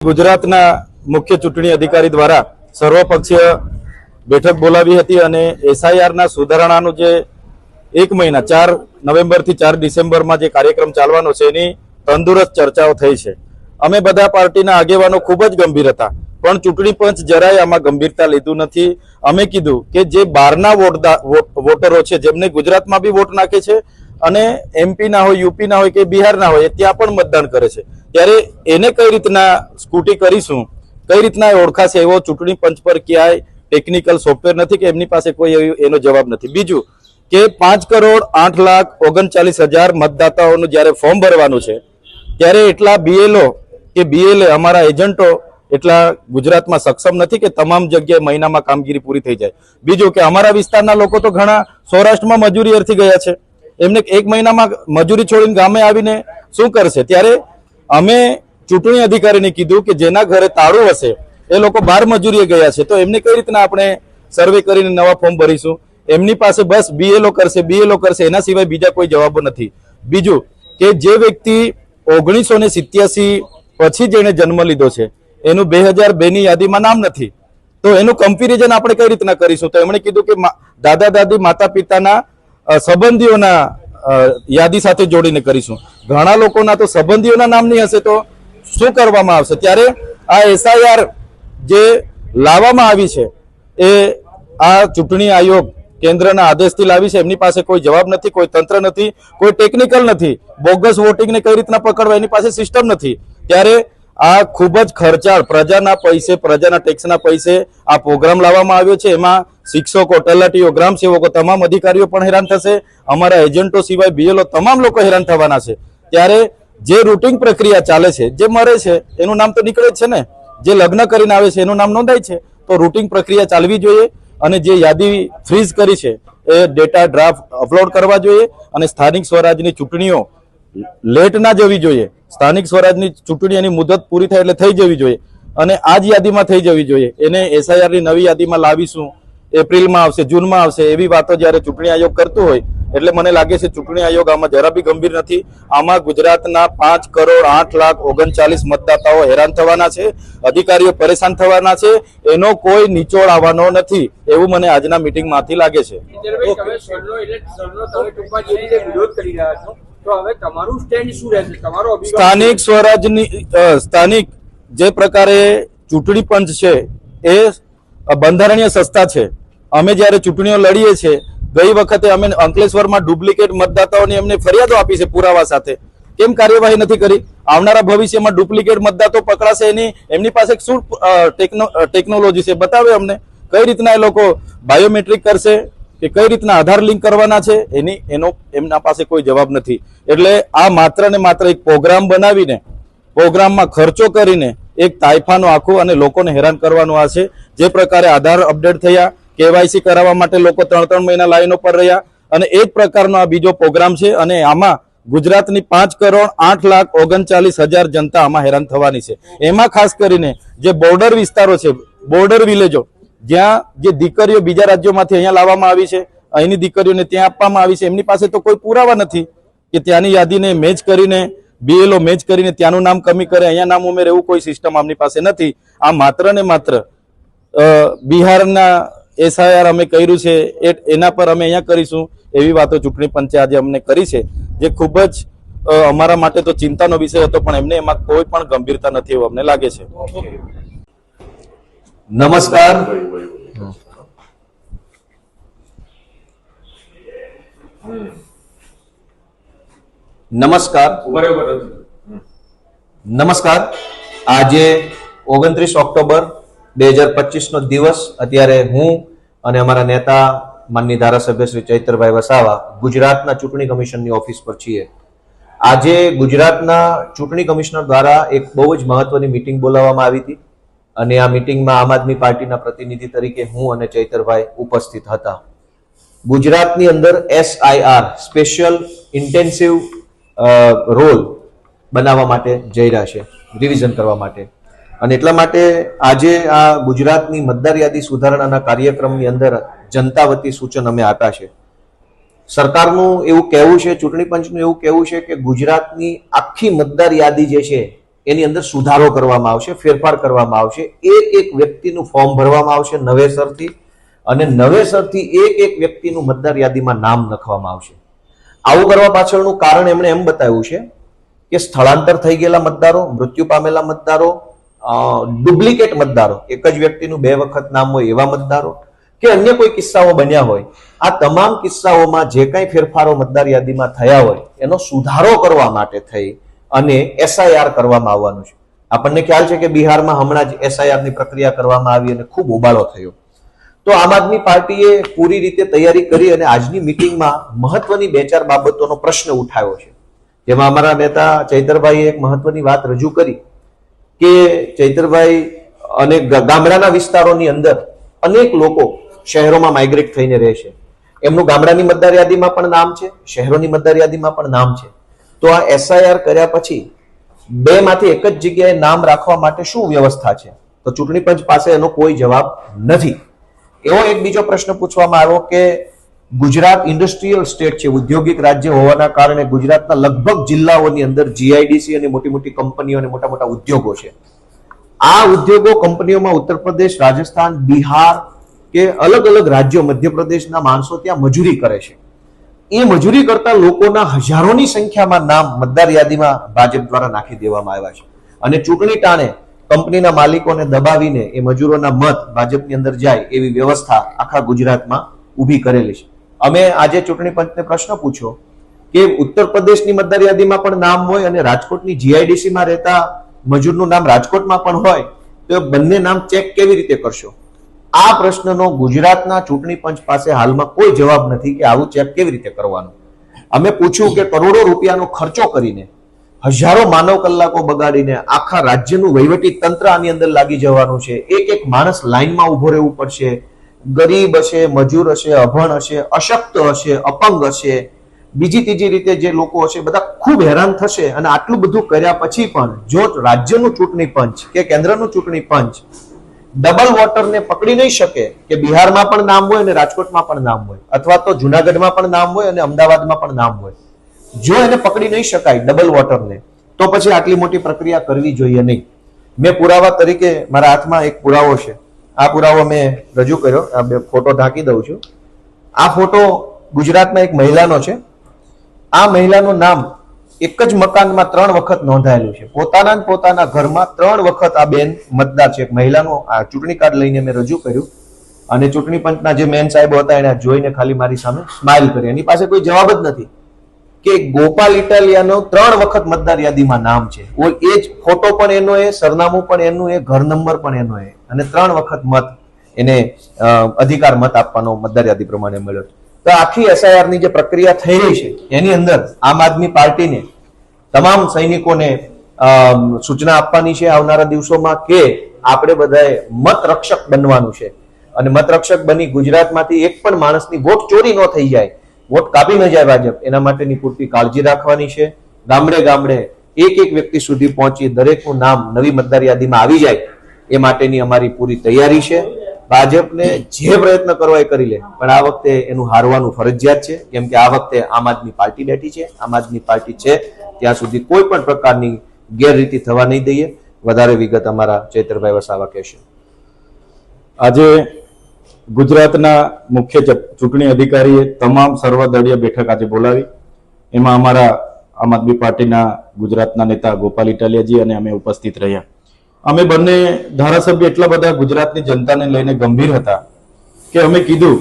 ગુજરાતના મુખ્ય ચૂંટણી અધિકારી દ્વારા સર્વપક્ષીય બેઠક બોલાવી હતી અને એસઆઈઆરના સુધારણાનું જે એક મહિના, ચાર નવેમ્બરથી ચાર ડિસેમ્બરમાં જે કાર્યક્રમ ચાલવાનો છે, એની તંદુરસ્ત ચર્ચાઓ થઈ છે. અમે બધા પાર્ટીના આગેવાનો ખૂબ જ ગંભીર હતા, પણ ચૂંટણી પંચ જરાય આમાં ગંભીરતા લીધું નથી. અમે કીધું કે જે બહારના વોટરો છે, જેમને ગુજરાતમાં બી વોટ નાખે છે અને એમપી ના હોય, યુપી ના હોય કે બિહાર ના હોય ત્યાં પણ મતદાન કરે છે. ત્યારે એને કઈ રીતના સ્કૂટી કરીશું? કઈ રીતના ઓળખાશે? એવો ચૂંટણી પંચ પર ક્યાંય ટેકનિકલ સોફ્ટવેર નથી કે એમની પાસે કોઈ એવી- એનો જવાબ નથી. બીજું કે પાંચ કરોડ આઠ લાખ ઓગણચાલીસ હજાર મતદાતાઓનું જ્યારે ફોર્મ ભરવાનું છે, ત્યારે એટલા બીએલઓ કે બીએલએ અમારા એજન્ટો એટલા ગુજરાતમાં સક્ષમ નથી કે તમામ જગ્યાએ મહિનામાં કામગીરી પૂરી થઈ જાય. બીજું કે અમારા વિસ્તારના લોકો તો ઘણા સૌરાષ્ટ્રમાં મજૂરી અર્થી ગયા છે. એમને એક મહિનામાં મજૂરી છોડીને ગામે આવીને શું કરશે? ત્યારે અમે ચૂંટણી અધિકારીને કીધું કે જેના ઘરે તાળું હશે, એ લોકો બાર મજૂરીએ ગયા છે. તો એમને કઈ રીતના આપણે સર્વે કરીને નવા ફોર્મ ભરીશું? એમની પાસે બસ બીએલઓ કરશે બીએલઓ કરશે એના સિવાય બીજા કોઈ જવાબો નથી. બીજું કે જે વ્યક્તિ ઓગણીસો ને સિત્યાસી પછી જેણે જન્મ લીધો છે, એનું બે હજાર બે ની યાદીમાં નામ નથી. તો એનું કમ્પેરિઝન આપણે કઈ રીતના કરીશું? તો એમણે કીધું કે દાદા દાદી માતા પિતાના સંબંધીઓના યાદી સાથે જોડીને કરીશું. ઘણા લોકોના તો સંબંધીઓના નામની હશે તો શું કરવામાં આવશે? ત્યારે આ એસઆઈઆર જે લાવવામાં આવી છે, એ આ ચૂંટણી આયોગ કેન્દ્રના આદેશથી લાવી છે. એમની પાસે કોઈ જવાબ નથી, કોઈ તંત્ર નથી, કોઈ ટેકનિકલ નથી. બોગસ વોટિંગને કઈ રીતના પકડવા એની પાસે સિસ્ટમ નથી. ત્યારે આ ખૂબ જ ખર્ચાળ, પ્રજાના પૈસે, પ્રજાના ટેક્સના પૈસે આ પ્રોગ્રામ લાવવામાં આવ્યો છે. એમાં શિક્ષકો, તલાટીઓ, ગ્રામ સેવકો તમામ અધિકારીઓ પણ હેરાન થશે. અમારા એજન્ટો સિવાય બીએલઓ તમામ લોકો હેરાન થવાના છે. ત્યારે જે રૂટિંગ પ્રક્રિયા ચાલે છે, જે મરે છે, એનું નામ તો નીકળે જ છે ને? જે લગ્ન કરીને આવે છે, એનું નામ નોંધાય છે? તો રૂટિંગ પ્રક્રિયા ચાલવી જોઈએ અને જે યાદી ફ્રીઝ કરી છે, એ ડેટા ડ્રાફ્ટ અપલોડ કરવા જોઈએ અને સ્થાનિક સ્વરાજની ચૂંટણીઓ લેટ ના જવી જોઈએ. સ્થાનિક સ્વરાજની ચૂંટણી એની મુદત પૂરી થાય એટલે થઈ જવી જોઈએ. અને આ જ યાદીમાં થઈ જવી જોઈએ. એને એસઆઈઆરની નવી યાદીમાં લાવીશું. એપ્રિલમાં આવશે જૂનમાં આવશે એવી વાતો જ્યારે ચૂંટણી આયોગ કરતું હોય એટલે મને લાગે છે ચૂંટણી આયોગ આમાં જરા બી ગંભીર નથી. આમાં ગુજરાતના પાંચ કરોડ આઠ લાખ ઓગણચાલીસ મતદાતાઓ હેરાન થવાના છે અધિકારીઓ પરેશાન થવાના છે એનો કોઈ નિચોડ આવવાનો નથી એવું મને આજના મિટિંગમાંથી લાગે છે. સ્થાનિક સ્વરાજની સ્થાનિક જે પ્રકારે ચૂંટણી પંચ છે એ બંધારણીય સંસ્થા છે. અમે જ્યારે ચૂંટણીઓ લડીએ છીએ, ગઈ વખતે અમે અંકલેશ્વરમાં ડુપ્લિકેટ મતદાતાઓની અમને ફરિયાદો આપી છે પુરાવા સાથે. કેમ કાર્યવાહી નથી કરી? આવનારા ભવિષ્યમાં ડુપ્લિકેટ મતદાતો પકડાશે એની, એમની પાસે શું ટેકનો- ટેકનોલોજી છે? બતાવે અમને. કઈ રીતના એ લોકો બાયોમેટ્રિક કરશે? કે કઈ રીતના આધાર લિંક કરવાના છે? એની, એનો, એમના પાસે કોઈ જવાબ નથી. એટલે આ માત્ર ને માત્ર એક પ્રોગ્રામ બનાવીને, પ્રોગ્રામમાં ખર્ચો કરીને એક તાઇફાનું આખું અને લોકોને હેરાન કરવાનું આ છે. જે પ્રકારે આધાર અપડેટ થયા કેવાયસી કરાવવા માટે લોકો ત્રણ ત્રણ મહિના લાઈનો પર રહ્યા અને એ જ પ્રકારનો આ બીજો પ્રોગ્રામ છે અને આમાં ગુજરાતની પાંચ કરોડ આઠ લાખ ઓગણચાલીસ હજાર જનતા આમાં હેરાન થવાની છે. એમાં ખાસ કરીને જે બોર્ડર વિસ્તારો છે, બોર્ડર વિલેજો, જ્યાં જે દીકરીઓ બીજા રાજ્યોમાંથી અહીંયા લાવવામાં આવી છે, અહીંની દીકરીઓને ત્યાં આપવામાં આવી છે, એમની પાસે તો કોઈ પુરાવા નથી કે ત્યાંની યાદીને મેચ કરીને બીએલઓ મેચ કરીને ત્યાંનું નામ કમી કરે, અહીંયા નામ ઉમેરે એવું કોઈ સિસ્ટમ આમની પાસે નથી. આ માત્ર ને માત્ર બિહારના એસઆઈઆર અમે કર્યું છે, એ એના પર અમે અહીંયા કરીશું એવી વાતો ચૂંટણી પંચે આજે અમને કરી છે, જે ખૂબ જ અમારા માટે તો ચિંતાનો વિષય હતો, પણ એમને એમાં કોઈ પણ ગંભીરતા નથી એવું અમને લાગે છે. નમસ્કાર. નમસ્કાર. નમસ્કાર. આજે ઓગણત્રીસ ઓક્ટોબર બે હજાર પચીસ નો દિવસ, અત્યારે હું અને અમારા નેતા માનની ધારાસભ્ય શ્રી ચૈતરભાઈ વસાવા ગુજરાતના ચૂંટણી કમિશનની ઓફિસ પર છીએ. આજે ગુજરાતના ચૂંટણી કમિશનર દ્વારા એક બહુ જ મહત્વની મિટિંગ બોલાવવામાં આવી હતી. અને આ મિટિંગમાં આમ આદમી પાર્ટીના પ્રતિનિધિ તરીકે હું અને ચૈતરભાઈ ઉપસ્થિત હતા. ગુજરાતની અંદર એસઆઈઆર સ્પેશિયલ ઇન્ટેન્સિવ રોલ બનાવવા માટે જઈ રહ્યા છે રિવિઝન કરવા માટે. અને એટલા માટે આજે આ ગુજરાતની મતદાર યાદી સુધારણાના કાર્યક્રમની અંદર જનતા વતી સૂચન અમે આપ્યા છે. સરકારનું એવું કહેવું છે, ચૂંટણી પંચનું એવું કહેવું છે કે ગુજરાતની આખી મતદાર યાદી જે છે, એની અંદર સુધારો કરવામાં આવશે, ફેરફાર કરવામાં આવશે. એક એક વ્યક્તિનું ફોર્મ ભરવામાં આવશે નવેસરથી અને નવેસરથી એક એક વ્યક્તિનું મતદાર યાદીમાં નામ લખવામાં આવશે. આવું કરવા પાછળનું કારણ એમણે એમ બતાવ્યું છે કે સ્થળાંતર થઈ ગયેલા મતદારો, મૃત્યુ પામેલા મતદારો ડુપ્લિકેટ મતદારો. એક જ વ્યક્તિનું બે વખત નામ હોય એવા મતદારો કે અન્ય કોઈ કિસ્સાઓ બન્યા હોય. આ તમામ કિસ્સાઓમાં જે કાંઈ ફેરફારો મતદાર યાદીમાં થયા હોય, એનો સુધારો કરવા માટે થઈ અને એસઆઈઆર કરવામાં આવવાનું છે. આપણને ખ્યાલ છે કે બિહારમાં હમણાં જ એસઆઈઆરની પ્રક્રિયા કરવામાં આવી અને ખૂબ ઉબાળો થયો. તો આમ આદમી પાર્ટીએ પૂરી રીતે તૈયારી કરી અને આજની મિટિંગમાં મહત્વની બે ચાર બાબતોનો પ્રશ્ન ઉઠાવ્યો છે. જેમાં અમારા નેતા ચૈતરભાઈએ એક મહત્વની વાત રજૂ કરી. કે ચૈતરભાઈ અને ગામડાના વિસ્તારોની અંદર અનેક લોકો શહેરોમાં માઇગ્રેટ થઈને રહે છે. એમનું ગામડાની મતદાર યાદીમાં પણ નામ છે, શહેરોની મતદાર યાદીમાં પણ નામ છે. તો આ એસઆઈઆર કર્યા પછી બે માંથી એક જ જગ્યાએ નામ રાખવા માટે શું વ્યવસ્થા છે? તો ચૂંટણી પંચ પાસે એનો કોઈ જવાબ નથી. એવો એક બીજો પ્રશ્ન પૂછવામાં આવ્યો કે ગુજરાત ઇન્ડસ્ટ્રીયલ સ્ટેટ છે, ઉદ્યોગિક રાજ્ય હોવાના કારણે ગુજરાતના લગભગ જિલ્લાઓની અંદર જીઆઈડીસી અને મોટી મોટી કંપનીઓ અને મોટા મોટા ઉદ્યોગો છે. આ ઉદ્યોગો કંપનીઓમાં ઉત્તર પ્રદેશ, રાજસ્થાન, બિહાર કે અલગ અલગ રાજ્યો, મધ્યપ્રદેશના માણસો ત્યાં મજૂરી કરે છે. એ મજૂરી કરતા લોકોના હજારોની સંખ્યામાં નામ મતદાર યાદીમાં ભાજપ દ્વારા નાખી દેવામાં આવ્યા છે. અને ચૂંટણી ટાણે કંપનીના માલિકોને દબાવીને એ મજૂરોના મત ભાજપની અંદર જાય એવી વ્યવસ્થા આખા ગુજરાતમાં ઊભી કરેલી છે. અમે આજે ચૂંટણી પંચને પ્રશ્ન પૂછ્યો કે ઉત્તર પ્રદેશની મતદાર યાદીમાં પણ નામ હોય અને રાજકોટની જીઆઈડીસીમાં રહેતા મજૂરનું નામ રાજકોટમાં પણ હોય, તો બંને નામ ચેક કેવી રીતે કરશો? આ પ્રશ્નનો ગુજરાતના ચૂંટણી પંચ પાસે હાલમાં કોઈ જવાબ નથી કે આવું ચેક કેવી રીતે કરવાનું. અમે પૂછ્યું કે કરોડો રૂપિયાનો ખર્ચો કરીને હજારો માનવ કલાકો બગાડીને આખા રાજ્યનું વહીવટી તંત્ર આની અંદર લાગી જવાનું છે. એક એક માણસ લાઈનમાં ઊભો રહેવું પડશે. ગરીબ હશે, મજૂર હશે, અભણ હશે, અશક્ત હશે, અપંગ હશે, બીજી ત્રીજી રીતે જે લોકો હશે, બધા ખૂબ હેરાન થશે અને આટલું બધું કર્યા પછી પણ, જો રાજ્યનું ચૂંટણી પંચ કે કેન્દ્રનું ચૂંટણી પંચ ડબલ વોટરને પકડી નહીં શકે કે બિહારમાં પણ નામ હોય અને રાજકોટમાં પણ નામ હોય, અથવા તો જુનાગઢમાં પણ નામ હોય અને અમદાવાદમાં પણ નામ હોય, જો એને પકડી નહીં શકાય ડબલ વોટરને તો પછી આટલી મોટી પ્રક્રિયા કરવી જોઈએ નહીં. મેં પુરાવા તરીકે મારા હાથમાં એક પુરાવો છે. આ પુરાવો મેં રજૂ કર્યો, આ બે ફોટો ઢાંકી દઉં છું. આ ફોટો ગુજરાતમાં એક મહિલાનો છે. આ મહિલાનું નામ એક જ મકાનમાં ત્રણ વખત નોંધાયેલું છે. પોતાના પોતાના ઘરમાં ત્રણ વખત આ બેન મતદાર છે. એક મહિલાનું આ ચૂંટણી કાર્ડ લઈને મેં રજૂ કર્યું. અને ચૂંટણી પંચના જે મેન સાહેબ હતા, એને જોઈને ખાલી મારી સામે સ્માઇલ કરી. એની પાસે કોઈ જવાબ જ નથી. કે ગોપાલ ઇટાલિયાનો ત્રણ વખત મતદાર યાદીમાં નામ છે. એ જ ફોટો પણ એનો એ, સરનામું પણ એનું એ, ઘર નંબર પણ એનો એ. અને ત્રણ વખત મત એને અધિકાર મત આપવાનો મતદાર યાદી પ્રમાણે મળ્યો તો આખી એસઆઈઆરની જે પ્રક્રિયા થઈ રહી છે, એની અંદર આમ આદમી પાર્ટીને તમામ સૈનિકોને સૂચના આપવાની છે આવનારા દિવસોમાં કે આપણે બધાએ મત રક્ષક બનવાનું છે. અને મત રક્ષક બની ગુજરાતમાંથી એક પણ માણસની વોટ ચોરી ન થઈ જાય. વોટ કાપી ન જાય ભાજપ, એના માટેની પૂરતી કાળજી રાખવાની છે. ગામડે ગામડે એક એક વ્યક્તિ સુધી પહોંચી દરેકનું નામ નવી મતદાર યાદીમાં આવી જાય, એ માટેની અમારી પૂરી તૈયારી છે. ભાજપને જે પ્રયત્ન કરવા એ કરી લે, પણ આ વખતે એનું હારવાનું ફરજિયાત છે, કેમ કે આ વખતે આમ આદમી પાર્ટી બેઠી છે, આમ આદમી પાર્ટી છે, ત્યાં સુધી કોઈ પણ પ્રકારની ગેરરીતિ થવા નહીં દઈએ. વધારે વિગત અમારા ચૈતરભાઈ વસાવા કહેશે. આજે ગુજરાતના મુખ્ય ચૂંટણી અધિકારીએ તમામ સર્વદળીય બેઠક આજે બોલાવી. એમાં અમારા આમ આદમી પાર્ટીના ગુજરાતના નેતા ગોપાલ ઇટાલિયાજી અને અમે ઉપસ્થિત રહ્યા. અમે બંને ધારાસભ્ય એટલા બધા ગુજરાતની જનતાને લઈને ગંભીર હતા કે અમે કીધું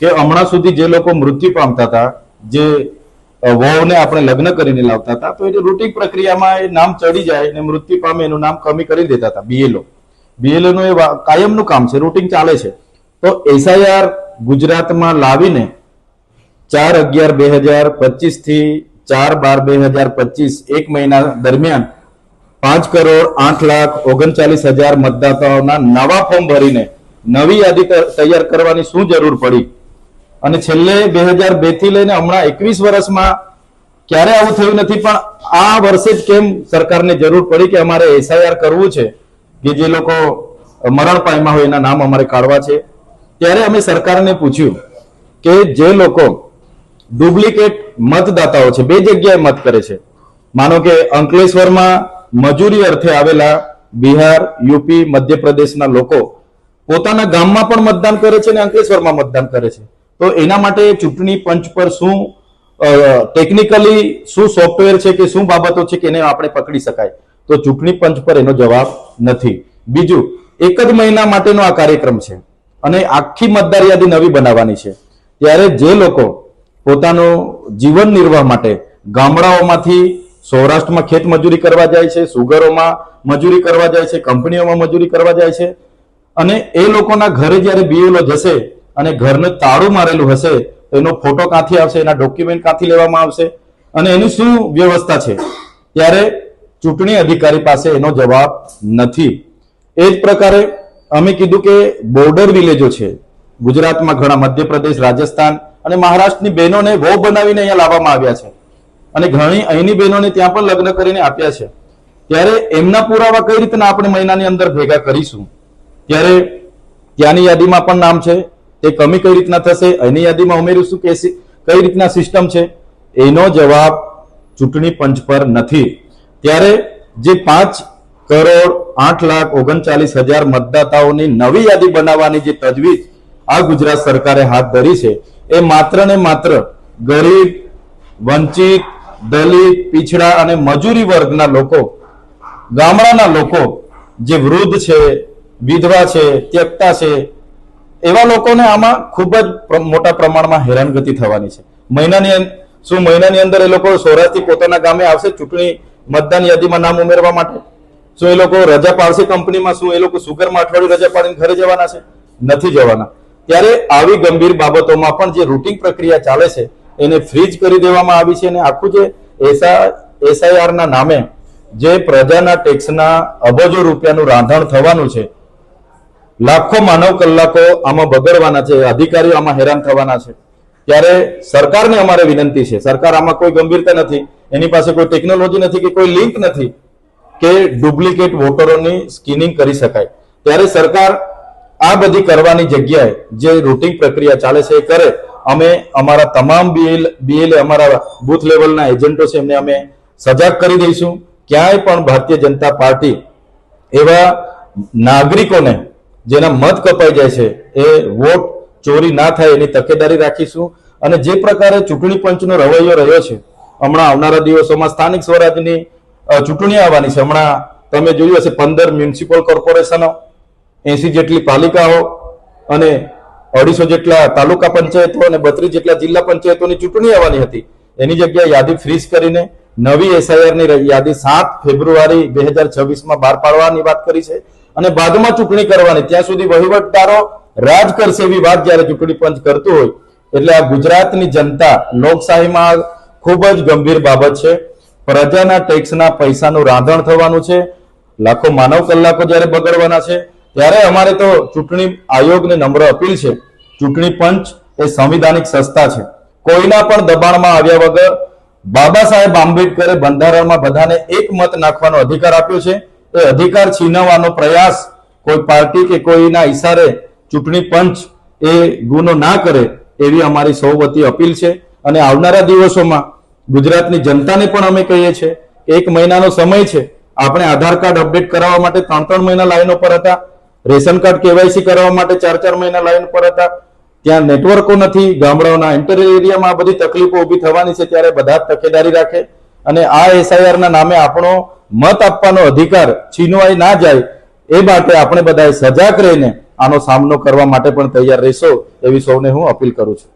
કે હમણાં સુધી જે લોકો મૃત્યુ પામતા હતા, જે વહુને આપણે લગ્ન કરીને લાવતા હતા, તો એ રૂટિંગ પ્રક્રિયામાં એ નામ ચડી જાય અને મૃત્યુ પામે એનું નામ કમી કરી દેતા હતા બીએલઓ બીએલઓનું એ કાયમનું કામ છે રૂટિંગ ચાલે છે. તો એસઆઈઆર ગુજરાતમાં લાવીને ચાર અગિયાર બે હજાર પચીસથી ચાર બાર બે હજાર પચીસ એક મહિના દરમિયાન પાંચ કરોડ આઠ લાખ ઓગણચાલીસ હજાર મતદાતાઓના નવા ફોર્મ ભરીને નવી યાદી તૈયાર કરવાની શું જરૂર પડી? અને છેલ્લે બે હજાર બેથી લઈને હમણાં એકવીસ વર્ષમાં ક્યારે આવું થયું નથી? પણ આ વર્ષે જ કેમ સરકારને જરૂર પડી કે અમારે એસઆઈઆર કરવું છે? કે જે લોકો મરણ પામ્યા હોય એના નામ અમારે કાઢવા છે? ત્યારે અમે સરકારને પૂછ્યું કે જે લોકો ડુપ્લિકેટ મતદાતાઓ છે, બે જગ્યાએ મત કરે છે. માનો કે અંકલેશ્વરમાં મજૂરી અર્થે આવેલા બિહાર, યુપી, મધ્યપ્રદેશના લોકો પોતાના ગામમાં પણ મતદાન કરે છે અને અંકલેશ્વરમાં મતદાન કરે છે. તો એના માટે ચૂંટણી પંચ પર શું ટેકનિકલી શું સોફ્ટવેર છે કે શું બાબતો છે કે એને આપણે પકડી શકાય? તો ચૂંટણી પંચ પર એનો જવાબ નથી. બીજું, એક જ મહિના માટેનો આ કાર્યક્રમ છે. અને આખી મતદાર યાદી નવી બનાવવાની છે. ત્યારે જે લોકો પોતાનું જીવન નિર્વાહ માટે ગામડાઓમાંથી સૌરાષ્ટ્રમાં ખેત મજૂરી કરવા જાય છે, સુગરોમાં મજૂરી કરવા જાય છે, કંપનીઓમાં મજૂરી કરવા જાય છે, અને એ લોકોના ઘરે જ્યારે બીએલઓ જશે અને ઘરને તાળું મારેલું હશે એનો ફોટો કાંથી આવશે, એના ડોક્યુમેન્ટ કાંથી લેવામાં આવશે, અને એની શું વ્યવસ્થા છે? ત્યારે ચૂંટણી અધિકારી પાસે એનો જવાબ નથી. એ જ પ્રકારે અમે કીધું કે બોર્ડર વિલેજો છે. ગુજરાતમાં ઘણા મધ્યપ્રદેશ, રાજસ્થાન અને મહારાષ્ટ્રની બહેનોને વહુ બનાવીને અહીંયા લાવવામાં આવ્યા છે. અને ઘણી અહીંની બહેનોને ત્યાં પણ લગ્ન કરીને આપ્યા છે. ત્યારે એમના પુરાવા કઈ રીતના આપણે મહિનાની અંદર ભેગા કરીશું? ત્યારે ત્યાંની યાદીમાં પણ નામ છે. તે કમી કઈ રીતના થશે? એની યાદીમાં ઉમેરીશું કે કઈ રીતના સિસ્ટમ છે? એનો જવાબ ચૂંટણી પંચ પર નથી. ત્યારે જે પાંચ કરોડ આઠ લાખ ઓગણચાલીસ હજાર મતદાતાઓની નવી યાદી બનાવવાની જે તજવીજ આ ગુજરાત સરકારે હાથ ધરી છે, એ માત્ર ને માત્ર ગરીબ, વંચિત, દલિત, પીછડા અને મજૂરી વર્ગના લોકો, ગામડાના લોકો, જે વૃદ્ધ છે, વિધવા છે, ત્યક્તા છે, એવા લોકોને આમાં ખૂબ જ મોટા પ્રમાણમાં હેરાનગતિ થવાની છે. મહિનાની શું મહિનાની અંદર એ લોકો સૌરાષ્ટ્રથી પોતાના ગામે આવશે ચૂંટણી મતદાન યાદીમાં નામ ઉમેરવા માટે? શું એ લોકો રજા પાડશે કંપનીમાં? શું એ લોકો સુગરમાં અઠવાડિયું રજા પાડીને ઘરે જવાના છે? નથી જવાના. ત્યારે આવી ગંભીર બાબતોમાં પણ જે રૂટિંગ પ્રક્રિયા ચાલે છે, એને ફ્રીજ કરી દેવામાં આવી છે અને આખું જે એસઆ એસઆઈઆર ના નામે જે પ્રજાના ટેક્સના અબજો રૂપિયાનું રાંધણ થવાનું છે, લાખો માનવ કલાકો આમાં બગડવાના છે, અધિકારીઓ આમાં હેરાન થવાના છે. ત્યારે સરકારને અમારે વિનંતી છે, સરકાર આમાં કોઈ ગંભીરતા નથી, એની પાસે કોઈ ટેકનોલોજી નથી કે કોઈ લિંક નથી કે ડુપ્લિકેટ વોટરોની સ્કિનિંગ કરી શકાય. ત્યારે સરકાર આ બધી કરવાની જગ્યાએ જે રૂટિંગ પ્રક્રિયા ચાલે છે એ કરે. અમે અમારા તમામ બીએલ બીએલ અમારા બુથ લેવલના એજન્ટો છે, એમને અમે સજાગ કરી દઈશું. ક્યાંય પણ ભારતીય જનતા પાર્ટી એવા નાગરિકોને જેના મત કપાઈ જાય છે, એ વોટ ચોરી ના થાય એની તકેદારી રાખીશું. અને જે પ્રકારે ચૂંટણી પંચનો રવૈયો રહ્યો છે, હમણાં આવનારા દિવસોમાં સ્થાનિક સ્વરાજની ચૂંટણી આવવાની છે. હમણાં તમે જોયું હશે પંદર મ્યુનિસિપલ કોર્પોરેશનો એસી જેટલી પાલિકાઓ અને અઢીસો જેટલા તાલુકા પંચાયતો અને બત્રીસ જેટલા જિલ્લા પંચાયતોની ચૂંટણી આવવાની હતી. એની જગ્યાએ યાદી ફ્રીઝ કરીને નવી એસઆઈઆરની યાદી સાત ફેબ્રુઆરી બે હજાર છવ્વીસમાં બહાર પાડવાની વાત કરી છે અને બાદમાં ચૂંટણી કરવાની. ત્યાં સુધી વહીવટદારો રાજ કરશે એવી વાત જ્યારે ચૂંટણી પંચ કરતું હોય. એટલે આ ગુજરાતની જનતા લોકશાહીમાં ખૂબ જ ગંભીર બાબત છે. પ્રજાના ટેક્સના પૈસાનું રાંધણ થવાનું છે. લાખો માનવ કલાકો જ્યારે બગડવાના છે, ત્યારે અમારે તો ચૂંટણી આયોગને નમ્ર અપીલ છે. ચૂંટણી પંચ એ સંવિધાનિક સંસ્થા છે. કોઈના પણ દબાણમાં આવ્યા વગર બાબા સાહેબ આંબેડકરે બંધારણમાં બધાને એક મત નાખવાનો અધિકાર આપ્યો છે. એ અધિકાર છીનવવાનો પ્રયાસ કોઈ પાર્ટી કે કોઈના ઈશારે ચૂંટણી પંચ એ ગુનો ના કરે, એવી અમારી સૌ વતી અપીલ છે. અને આવનારા દિવસોમાં ગુજરાતની જનતાને પણ અમે કહીએ છીએ, એક મહિનાનો સમય છે, આપણે આધાર કાર્ડ અપડેટ કરાવવા માટે ત્રણ ત્રણ મહિના લાઈનો પર હતા, રેશન કાર્ડ કેવાયસી કરાવવા માટે ચાર ચાર મહિના લાઈન પર હતા, ત્યાં નેટવર્કો નથી, ગામડાઓના ઇન્ટર એરિયામાં બધી તકલીફો ઊભી થવાની છે, ત્યારે બધા તકેદારી રાખે, અને આ એસઆઈઆર ના નામે આપણો મત આપવાનો અધિકાર છીનવાઈ ના જાય, એ માટે આપણે બધાએ સજાગ રહીને આનો સામનો કરવા માટે પણ તૈયાર રહેશો, એવી સૌને હું અપીલ કરું છું.